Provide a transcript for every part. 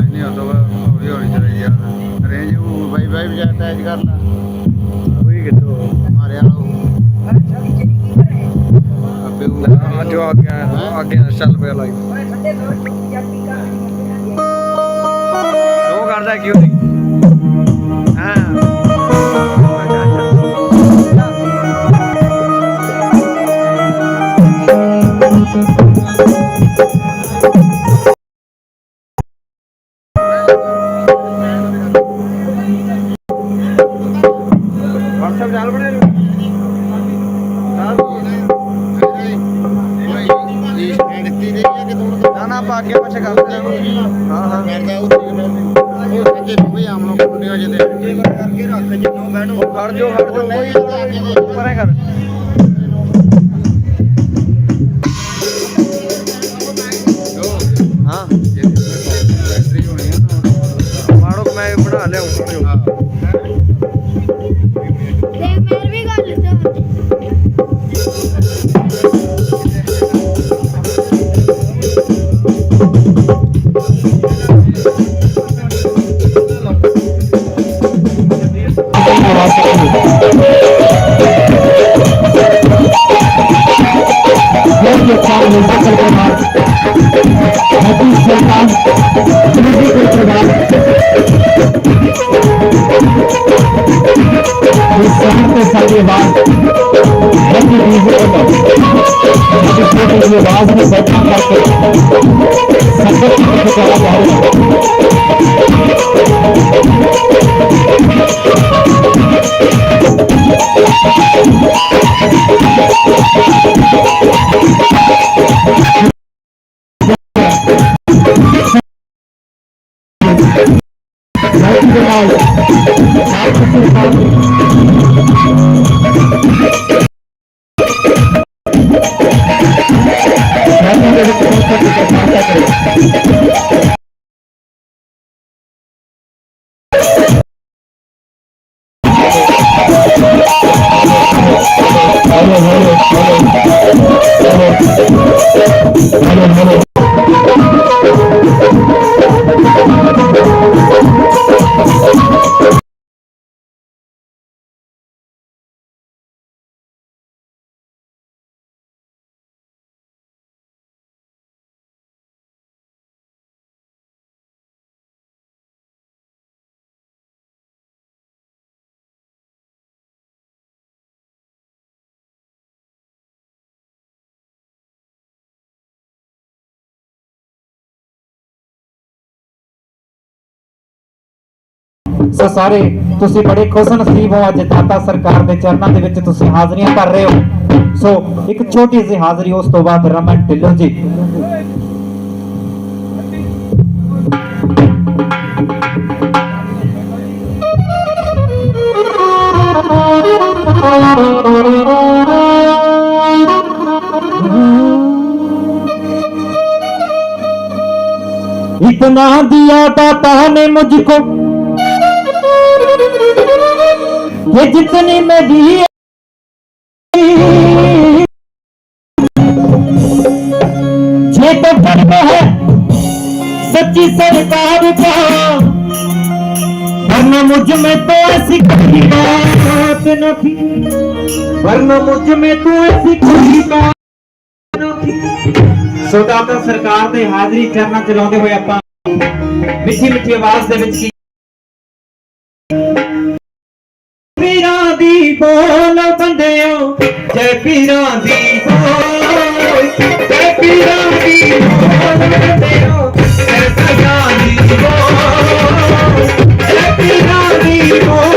ਕੁਝ ਨਹੀਂ ਹੁੰਦਾ ਹੌਲੀ ਹੌਲੀ ਚਲਾਈ ਜਾ। ਰੇਂਜ ਵਾਈ ਵਾਈ ਵੀ ਜਾ ਅਟੈਚ ਕਰ ਲਾ ਕੋਈ ਕਿਤੋਂ ਮਾਰਿਆ ਲੋ ਆਪੇ ਉਹ ਜੋ ਆ ਗਿਆ ਅੱਗੇ ਚੱਲ ਪਿਆ ਲਾਈਵ ਉਹ ਕਰਦਾ ਕਿਉਂ ਨਹੀਂ? ਨਾ ਨਾ ਪਾ ਕੇ ਪਿੱਛੇ ਕਰਾਂਗੇ। ਹਾਂ ਹਾਂ। ਖੜ ਜੋ ਖੜ ਜੋ ਕੋਈ ਪਰੇ ਕਰ। ਆਵਾਜ਼ ਨੂੰ ਸੈਟਿੰਗ ਕਰਕੇ ਸੰਗਤ ਨੂੰ ਬਚਾਉਣਾ ਚਾਹੁੰਦਾ ਹੈ ਸਾਥ ਦੇ ਨਾਲ ਸਾਥ ਦੇ ਨਾਲ ਸੋ ਸਾਰੇ ਤੁਸੀਂ ਬੜੇ ਖੁਸ਼ ਨਸੀਬ ਹੋ ਅੱਜ ਦਾਤਾ ਸਰਕਾਰ ਦੇ ਚਰਨਾਂ ਦੇ ਵਿੱਚ ਤੁਸੀਂ ਹਾਜ਼ਰੀਆਂ ਕਰ ਰਹੇ ਹੋ ਸੋ ਇੱਕ ਛੋਟੀ ਜਿਹੀ ਹਾਜ਼ਰੀ ਉਸ ਤੋਂ ਬਾਅਦ ਰਮਨ ਢਿੱਲੋਂ ਜੀ इतना दिया दाता ने मुझको ये जितनी मेरी ये तो गर्व है सच्ची सरकार का वरना मुझ में तो ऐसी कोई बात न थी वरना मुझ में तो ऐसी कोई बात न थी ਸੋ ਦਾਤਾ ਸਰਕਾਰ ਦੇ ਹਾਜ਼ਰੀ ਚਰਨਾਂ ਚ ਲਾਉਂਦੇ ਹੋਏ ਆਪਾਂ ਮਿੱਠੀ ਮਿੱਠੀ ਆਵਾਜ਼ ਦੇ ਵਿੱਚ ਕੀ ਪੀਰਾਂ ਦੀ ਬੋਲ ਬੰਦਿਓ, ਜੈ ਪੀਰਾਂ ਦੀ ਬੋਲ। ਜੈ ਪੀਰਾਂ ਦੀ ਬੋਲ ਬੰਦਿਓ, ਜੈ ਪੀਰਾਂ ਦੀ ਬੋਲ। ਜੈ ਪੀਰਾਂ ਦੀ ਬੋਲ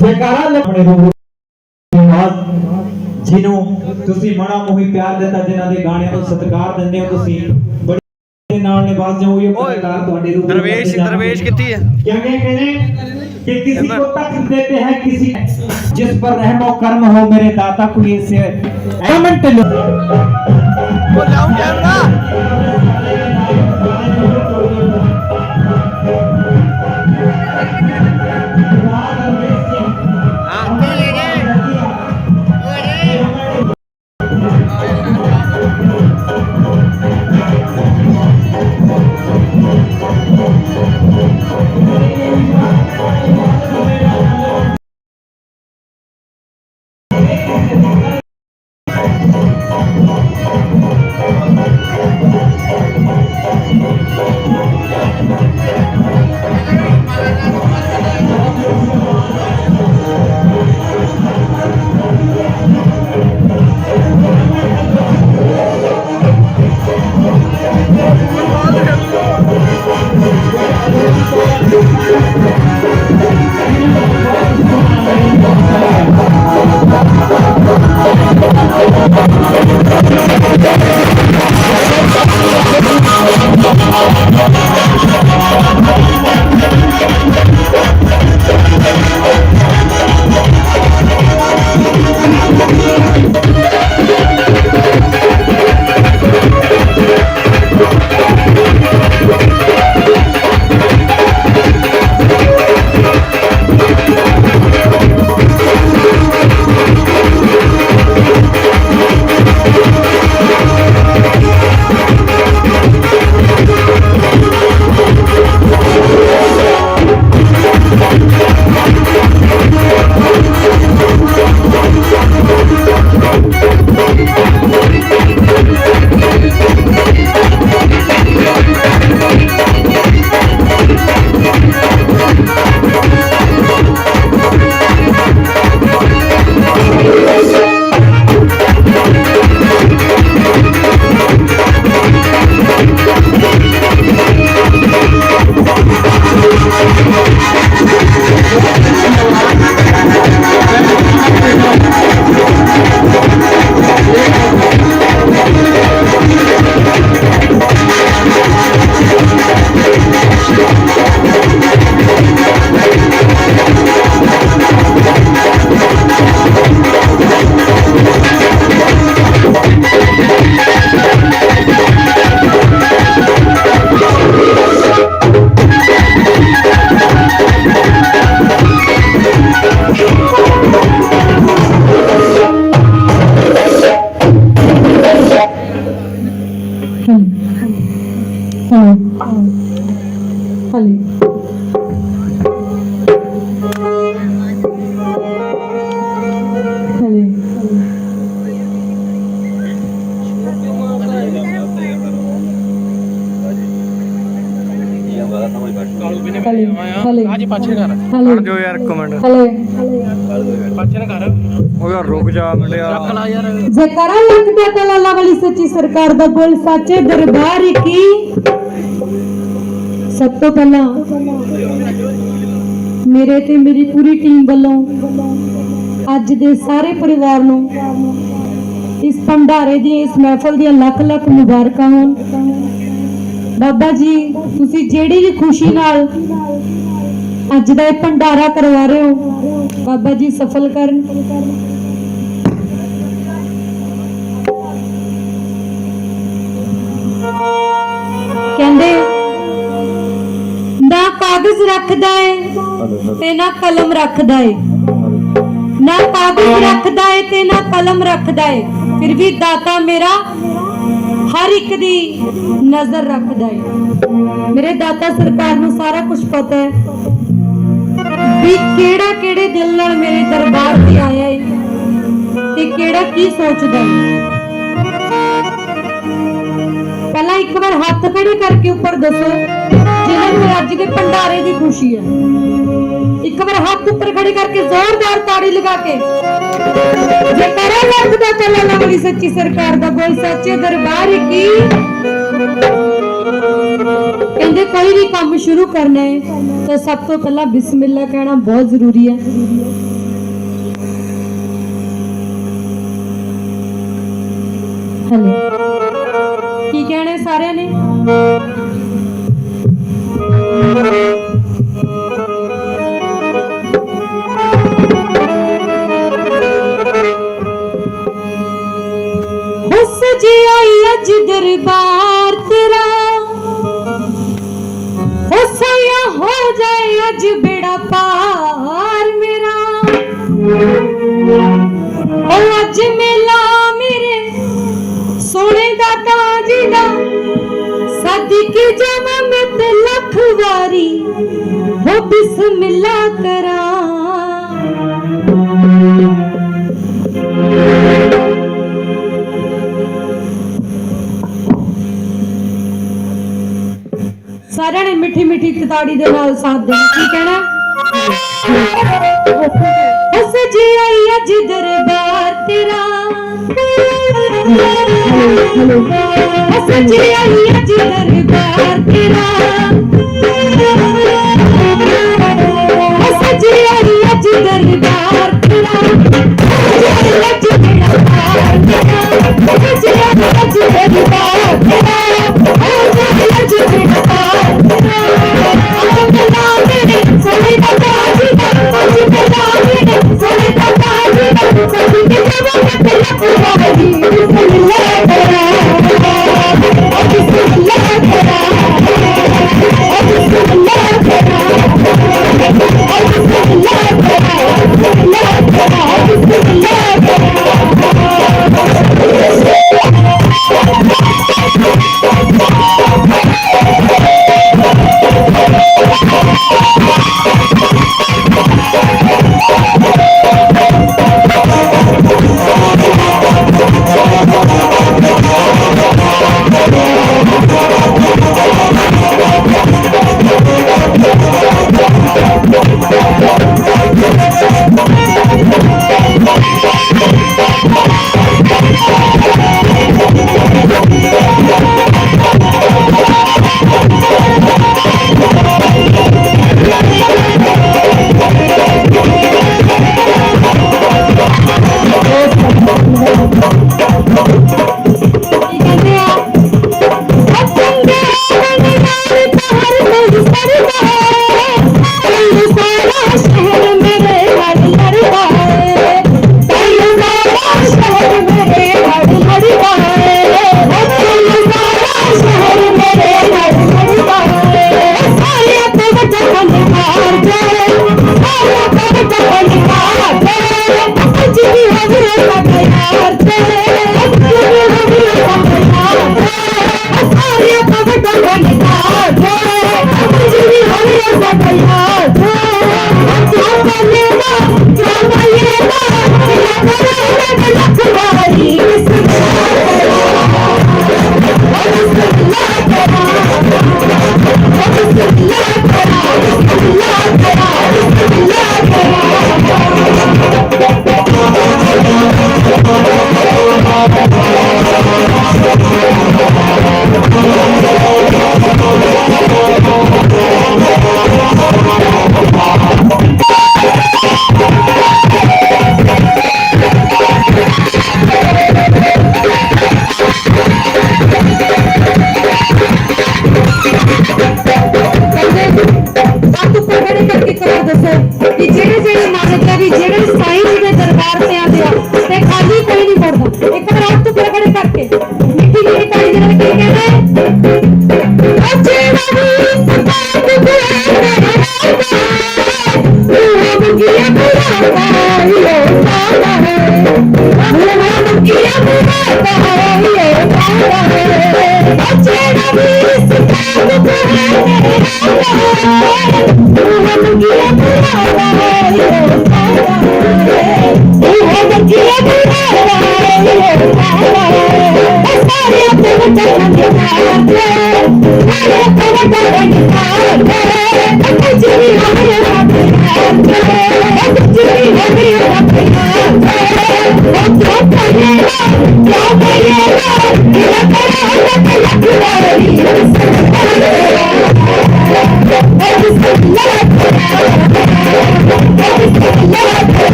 ਜੈਕਾਰਾ ਆਪਣੇ ਰੂਪ ਜਿਹਨੂੰ ਤੁਸੀਂ ਮਣਾ ਮੋਹੀ ਪਿਆਰ ਦਿੱਤਾ ਜਿਨ੍ਹਾਂ ਦੇ ਗਾਣਿਆਂ ਨੂੰ ਸਤਿਕਾਰ ਦਿੰਦੇ ਹੋ ਤੁਸੀਂ ਬੜੇ ਨਾਲ ਨਿਵਾਸ ਜਾਓ ਇਹ ਓਏ, ਕਲਾਕਾਰ ਤੁਹਾਡੇ ਰੂਪ ਦਰਵੇਸ਼ ਦਰਵੇਸ਼ ਕਿੱਥੇ ਹੈ क्या कहते हैं कि किसी को तक देते हैं किसी जिस पर रहमो कर्म हो मेरे दाता को ये से कमेंट लो ਹਲੇ ਪਾਛੇ ਕਰ ਹਲੇ ਜੋ ਯਾਰ ਕਮੈਂਟ ਹਲੇ ਪਾਛੇ ਨਾ ਕਰ ਉਹ ਯਾਰ ਰੁਕ ਜਾ ਮੁੰਡਿਆ ਰੱਖ ਲਾ ਯਾਰ। ਜਕਰਾ ਲੱਗਦਾ ਤੇ ਲਾਲਾ ਵਾਲੀ ਸੱਚੀ ਸਰਕਾਰ ਦਾ ਬੋਲ ਸਾਚੇ ਦਰਬਾਰ ਕੀ? ਸਭ ਤੋਂ ਪਹਿਲਾਂ ਮੇਰੇ ਤੇ ਮੇਰੀ ਪੂਰੀ ਟੀਮ ਵੱਲੋਂ ਅੱਜ ਦੇ ਸਾਰੇ ਪਰਿਵਾਰ ਨੂੰ ਇਸ ਭੰਡਾਰੇ ਦੀ ਇਸ ਮਹਿਫਲ ਦੀਆਂ ਲੱਖ ਲੱਖ ਮੁਬਾਰਕਾਂ ਹੋਣ। ਬਾਬਾ ਜੀ, ਤੁਸੀਂ ਜਿਹੜੀ ਵੀ ਖੁਸ਼ੀ ਨਾਲ ਅੱਜ ਦਾ ਇਹ ਭੰਡਾਰਾ ਕਰਵਾ ਰਹੇ ਹੋ, ਬਾਬਾ ਜੀ ਸਫਲ ਕਰਨ। ਕਾਗਜ਼ ਰੱਖਦਾ ਏ। ਤੇ ਨਾ ਕਲਮ ਰੱਖਦਾ ਏ। ਨਾ ਕਾਗਜ਼ ਰੱਖਦਾ ਏ ਤੇ ਨਾ ਕਲਮ ਰੱਖਦਾ ਏ। ਫਿਰ ਵੀ ਦਾਤਾ ਮੇਰਾ ਹਰ ਇੱਕ ਦੀ ਨਜ਼ਰ ਰੱਖਦਾ ਹੈ ਮੇਰੇ ਦਾਤਾ ਸਰਕਾਰ ਨੂੰ ਸਾਰਾ ਕੁਝ ਪਤਾ ਹੈ ਵੀ ਕਿਹੜਾ ਕਿਹੜੇ ਦਿਲ ਨਾਲ ਮੇਰੇ ਦਰਬਾਰ ਤੇ ਆਇਆ ਹੈ ਤੇ ਕਿਹੜਾ ਕੀ ਸੋਚਦਾ ਹੈ ਪਹਿਲਾਂ ਇੱਕ ਵਾਰ ਹੱਥ ਖੜੇ ਕਰਕੇ ਉੱਪਰ ਦੱਸੋ। ਜਿਹਨਾਂ ਨੂੰ ਅੱਜ ਦੇ ਭੰਡਾਰੇ ਦੀ ਖੁਸ਼ੀ ਹੈ। ਇੱਕ ਵਾਰ ਹੱਥ ਉੱਪਰ ਖੜੇ ਕਰਕੇ ਜ਼ੋਰਦਾਰ ਤਾੜੀ ਲਗਾ ਕੇ। ਜੇ ਕਰੇ ਲੱਖ ਦਾ ਚੱਲਣ ਵਾਲੀ ਸੱਚੀ ਸਰਕਾਰ ਦਾ ਕੋਈ ਸੱਚੇ ਦਰਬਾਰ ਕੀ? ਕਹਿੰਦੇ ਕੋਈ ਵੀ ਕੰਮ ਸ਼ੁਰੂ ਕਰਨਾ ਹੈ, ਤਾਂ ਸਭ ਤੋਂ ਪਹਿਲਾਂ ਬਿਸਮਿਲ੍ਲਾ ਕਹਿਣਾ ਬਹੁਤ ਜ਼ਰੂਰੀ ਹੈ। ਹਲੇ। ਕੀ ਕਹਿਣਾ ਸਾਰਿਆਂ ਨੇ? ਦਰਬਾਰ ਤੇਰਾ। ਹੁਸਇਆ ਹੋ ਜਾਏ ਅੱਜ ਬੇੜਾ ਪਾਰ ਮੇਰਾ। ਉਹ ਅੱਜ ਮੇਲਾ ਮੇਰੇ ਸੋਹਣੇ ਦਾ ਤਾਜੀ ਦਾ। ਸਦਕੇ ਜਾਵਾਂ ਮੈਂ ਤੇ ਲੱਖ ਵਾਰੀ। ਹੋ ਬਿਸਮਿਲ੍ਲਾ ਕਰਾਂ। ਮਿੱਠੀ ਮਿੱਠੀ ਤਤਾੜੀ ਦੇ ਨਾਲ ਸਾਥ ਦੇਣਾ, ਕੀ ਕਹਿਣਾ? ਉਸ ਜੀ ਆਈ ਅੱਜ ਦਰਬਾਰ ਤੇਰਾ। ਉਸ ਜੀ ਆਈ ਅੱਜ ਦਰਬਾਰ ਤੇਰਾ। ਉਸ ਜੀ ਆਈ ਅੱਜ ਦਰਬਾਰ ਤੇਰਾ। ਅੱਜ ਜੀ ਆਈ ਅੱਜ ਦਰਬਾਰ ਤੇਰਾ।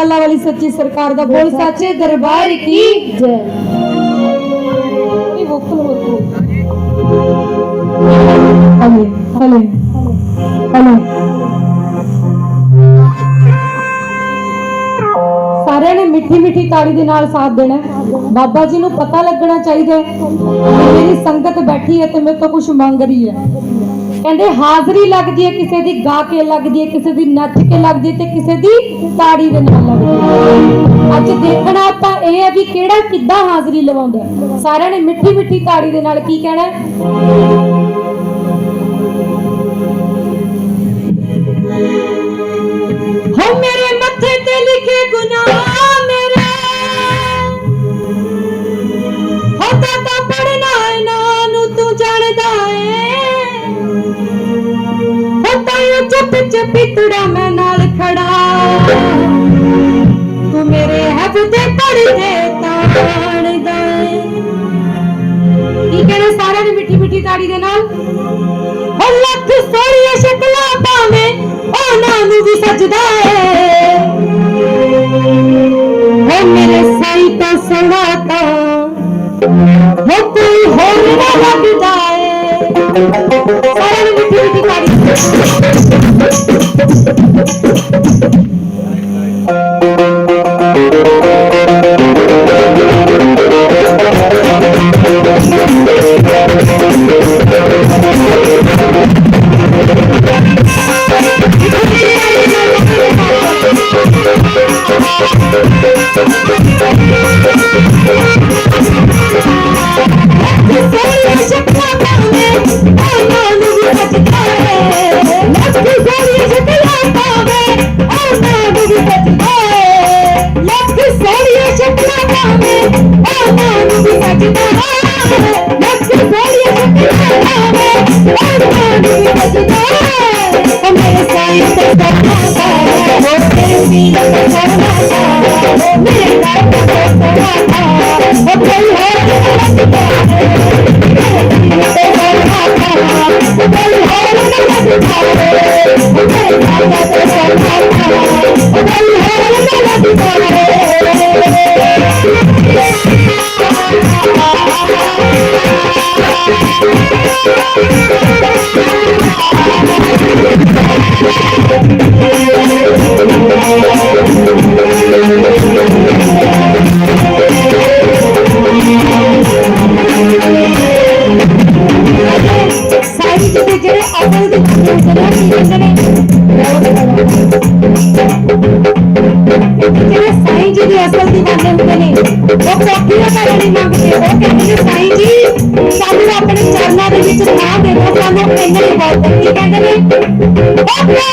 ਲਾਲਾ ਵਾਲੀ ਸੱਚੀ ਸਰਕਾਰ ਦਾ ਬੋਲ ਸੱਚੇ ਦਰਬਾਰ ਕੀ? ਜੈ। ਇਹ ਵੋਕਲ ਵੋਕਲ ਹਲੇ ਹਲੇ ਹਲੇ। ਸਾਰਿਆਂ ਨੇ ਮਿੱਠੀ ਮਿੱਠੀ ਤਾੜੀ ਦੇ ਨਾਲ ਸਾਥ ਦੇਣਾ। ਬਾਬਾ ਜੀ ਨੂੰ ਪਤਾ ਲੱਗਣਾ ਚਾਹੀਦਾ ਮੇਰੀ ਸੰਗਤ ਬੈਠੀ ਹੈ ਤੇ ਮੇਰੇ ਤੋਂ ਕੁਝ ਮੰਗ ਰਹੀ ਹੈ। ਕਹਿੰਦੇ ਹਾਜ਼ਰੀ ਲੱਗਦੀ ਹੈ ਕਿਸੇ ਦੀ ਗਾ ਕੇ ਲੱਗਦੀ ਹੈ ਕਿਸੇ ਦੀ ਨੱਚ ਕੇ ਲੱਗਦੀ ਤੇ ਕਿਸੇ ਦੀ ਤਾੜੀ ਦੇ ਨਾਲ ਲੱਗਦੀ ਅੱਜ ਦੇਖਣਾ ਆਪਾਂ ਇਹ ਹੈ ਵੀ ਕਿਹੜਾ ਕਿੱਦਾਂ ਹਾਜ਼ਰੀ ਲਵਾਉਂਦਾ। ਸਾਰਿਆਂ ਨੇ ਮਿੱਠੀ ਮਿੱਠੀ ਤਾੜੀ ਦੇ ਨਾਲ ਕੀ ਕਹਿਣਾ ਹੋ? ਮੇਰੇ ਮੱਥੇ ਤੇ ਲਿਖੇ ਗੁਨਾਹ। ਤਾਂ ਚੁੱਪ ਮੈਂ ਨਾਲ ਖੜਾ। ਤੂੰ ਮੇਰੇ ਹੱਥ ਤੇ ਪੜਦੇ ਤਾਣਦਾ ਏ। ਕੀ ਕਹਿੰਦੇ ਸਾਰਿਆਂ ਨੇ ਮਿੱਠੀ ਮਿੱਠੀ ਤਾੜੀ ਦੇ ਨਾਲ? ਹੋ ਲੱਖ ਸੋਹਣੀਆਂ ਸ਼ਕਲਾਂ ਭਾਵੇਂ ਉਹਨਾਂ ਨੂੰ ਵੀ ਸਜਦਾ ਏ। ਹੋ ਮੇਰੇ ਸਾਈ ਤਾਂ ਸੋਹਣਾ ਤਾਂ ਹੋ ਕੋਈ ਹੋਰ ਨਾ ਲੱਗਦਾ ਏ। ਸਾਰਿਆਂ ਨੇ ਮਿੱਠੀ ਮਿੱਠੀ ਤਾੜੀ Thank you. Thank you.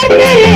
Yeah.